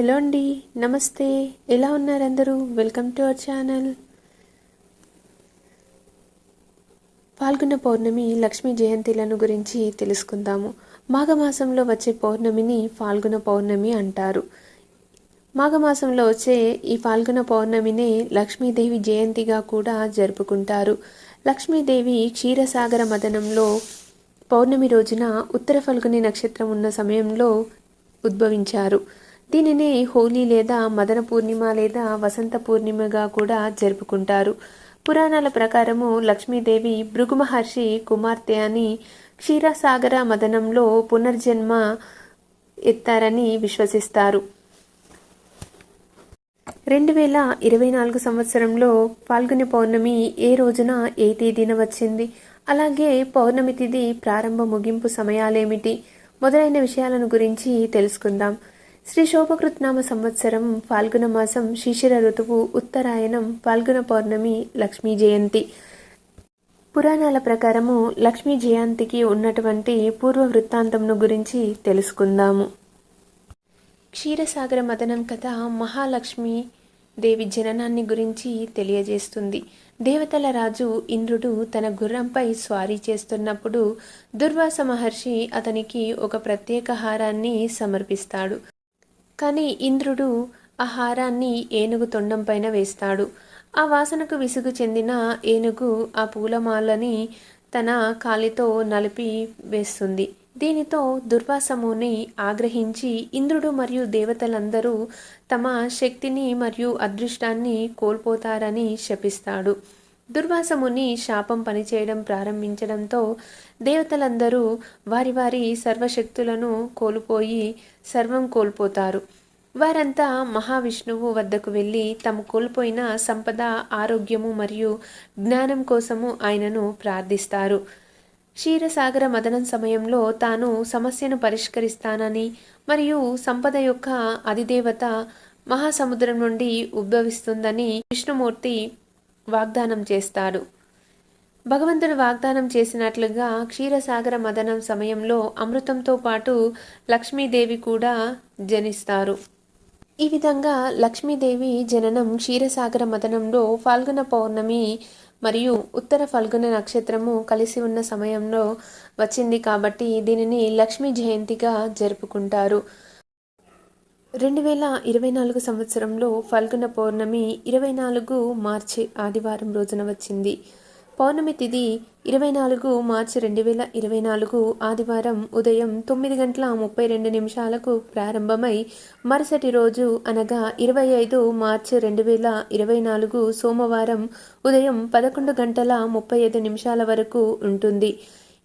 Hello అండి నమస్తే. ఎలా ఉన్నారు అందరూ వెల్కమ్ టు అవర్ ఛానల్ పాల్గొన్న పౌర్ణమి లక్ష్మీ జయంతిలను గురించి తెలుసుకుందాము. మాఘమాసంలో వచ్చే పౌర్ణమిని ఫాల్గుణ పౌర్ణమి అంటారు. మాఘమాసంలో వచ్చే ఈ ఫాల్గుణ పౌర్ణమినే లక్ష్మీదేవి జయంతిగా కూడా జరుపుకుంటారు. లక్ష్మీదేవి క్షీరసాగర మదనంలో పౌర్ణమి రోజున ఉత్తర ఫల్గుని నక్షత్రం ఉన్న సమయంలో ఉద్భవించారు. దీనిని హోలీ లేదా మదన పూర్ణిమ లేదా వసంత పూర్ణిమగా కూడా జరుపుకుంటారు. పురాణాల ప్రకారము లక్ష్మీదేవి భృగు మహర్షి కుమార్తె అని క్షీరసాగర మదనంలో పునర్జన్మ ఎత్తారని విశ్వసిస్తారు. రెండు వేల ఇరవై నాలుగు సంవత్సరంలో పాల్గొని పౌర్ణమి ఏ రోజున ఏ తేదీన వచ్చింది? అలాగే పౌర్ణమి తిథి ప్రారంభ ముగింపు సమయాలేమిటి? మొదలైన విషయాలను గురించి తెలుసుకుందాం. శ్రీ శోభకృత్నామ సంవత్సరం ఫాల్గుణ మాసం శిశిర ఋతువు ఉత్తరాయణం ఫాల్గుణ పౌర్ణమి లక్ష్మీ జయంతి. పురాణాల ప్రకారము లక్ష్మీ జయంతికి ఉన్నటువంటి పూర్వ వృత్తాంతంను గురించి తెలుసుకుందాము. క్షీరసాగర మదనం కథ మహాలక్ష్మి దేవి జననాన్ని గురించి తెలియజేస్తుంది. దేవతల రాజు ఇంద్రుడు తన గుర్రంపై స్వారీ చేస్తున్నప్పుడు దుర్వాస మహర్షి అతనికి ఒక ప్రత్యేక హారాన్ని సమర్పిస్తాడు. కానీ ఇంద్రుడు ఆ హారాన్ని ఏనుగు తొండం పైన వేస్తాడు. ఆ వాసనకు విసుగు చెందిన ఏనుగు ఆ పూలమాలని తన కాలితో నలిపి వేస్తుంది. దీనితో దుర్వాసముని ఆగ్రహించి ఇంద్రుడు మరియు దేవతలందరూ తమ శక్తిని మరియు అదృష్టాన్ని కోల్పోతారని శపిస్తాడు. దుర్వాసముని శాపం పనిచేయడం ప్రారంభించడంతో దేవతలందరూ వారి వారి సర్వశక్తులను కోల్పోయి సర్వం కోల్పోతారు. వారంతా మహావిష్ణువు వద్దకు వెళ్ళి తమ కోల్పోయిన సంపద ఆరోగ్యము మరియు జ్ఞానం కోసము ఆయనను ప్రార్థిస్తారు. క్షీరసాగర మదనం సమయంలో తాను సమస్యను పరిష్కరిస్తానని మరియు సంపద యొక్క అధిదేవత మహాసముద్రం నుండి ఉద్భవిస్తుందని విష్ణుమూర్తి వాగ్దానం చేస్తారు భగవంతుడు వాగ్దానం చేసినట్లుగా క్షీరసాగర మదనం సమయంలో అమృతంతో పాటు లక్ష్మీదేవి కూడా జనిస్తారు. ఈ విధంగా లక్ష్మీదేవి జననం క్షీరసాగర మదనంలో ఫాల్గుణ పౌర్ణమి మరియు ఉత్తర ఫల్గుణ నక్షత్రము కలిసి ఉన్న సమయంలో వచ్చింది కాబట్టి దీనిని లక్ష్మీ జయంతిగా జరుపుకుంటారు. రెండు వేల ఇరవై నాలుగు సంవత్సరంలో ఫల్గుణ పౌర్ణమి ఇరవై నాలుగు మార్చి ఆదివారం రోజున వచ్చింది. పౌర్ణమి తిథి ఇరవై నాలుగు మార్చి రెండు వేల ఇరవై నాలుగు ఆదివారం ఉదయం తొమ్మిది గంటల ముప్పై రెండు నిమిషాలకు ప్రారంభమై మరుసటి రోజు అనగా ఇరవై ఐదు మార్చి రెండు వేల ఇరవై నాలుగు సోమవారం ఉదయం పదకొండు గంటల ముప్పై ఐదు నిమిషాల వరకు ఉంటుంది.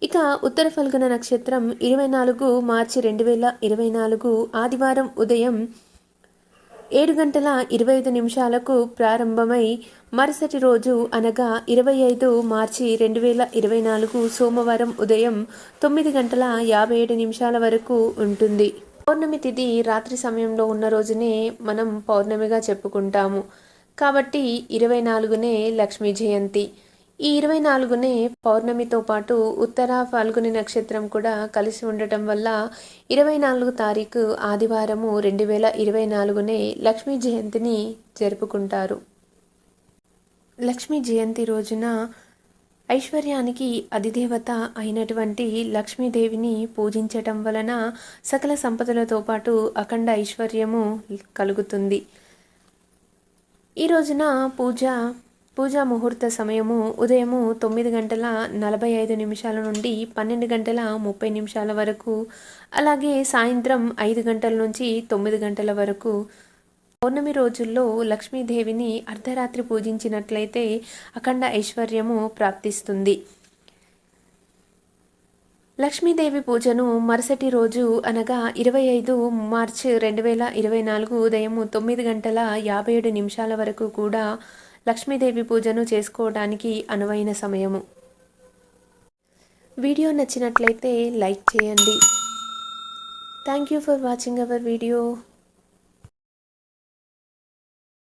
ఇక ఉత్తర ఫల్గుణ నక్షత్రం ఇరవై నాలుగు మార్చి రెండు వేల ఇరవై నాలుగు ఆదివారం ఉదయం ఏడు గంటల ఇరవై ఐదు నిమిషాలకు ప్రారంభమై మరుసటి రోజు అనగా ఇరవై ఐదు మార్చి రెండు వేల ఇరవై నాలుగు సోమవారం ఉదయం తొమ్మిది గంటల యాభై ఏడు నిమిషాల వరకు ఉంటుంది. పౌర్ణమి తిథి రాత్రి సమయంలో ఉన్న రోజునే మనం పౌర్ణమిగా చెప్పుకుంటాము. కాబట్టి ఇరవై నాలుగునే లక్ష్మీ జయంతి. ఈ ఇరవై నాలుగునే పౌర్ణమితో పాటు ఉత్తర ఫాల్గుని నక్షత్రం కూడా కలిసి ఉండటం వల్ల ఇరవై నాలుగు తారీఖు ఆదివారము రెండు వేల ఇరవై నాలుగునే లక్ష్మీ జయంతిని జరుపుకుంటారు. లక్ష్మీ జయంతి రోజున ఐశ్వర్యానికి అధిదేవత అయినటువంటి లక్ష్మీదేవిని పూజించటం వలన సకల సంపదలతో పాటు అఖండ ఐశ్వర్యము కలుగుతుంది. ఈ రోజున పూజ పూజా ముహూర్త సమయము ఉదయము తొమ్మిది గంటల నలభై ఐదు నిమిషాల నుండి పన్నెండు గంటల ముప్పై నిమిషాల వరకు అలాగే సాయంత్రం ఐదు గంటల నుంచి తొమ్మిది గంటల వరకు. పౌర్ణమి రోజుల్లో లక్ష్మీదేవిని అర్ధరాత్రి పూజించినట్లయితే అఖండ ఐశ్వర్యము ప్రాప్తిస్తుంది. లక్ష్మీదేవి పూజను మరుసటి రోజు అనగా ఇరవై ఐదు మార్చి రెండు వేల ఇరవై నాలుగు ఉదయం తొమ్మిది గంటల యాభై ఏడు నిమిషాల వరకు కూడా లక్ష్మీదేవి పూజను చేసుకోవడానికి అనువైన సమయము. వీడియో నచ్చినట్లయితే లైక్ చేయండి. Thank you for watching our video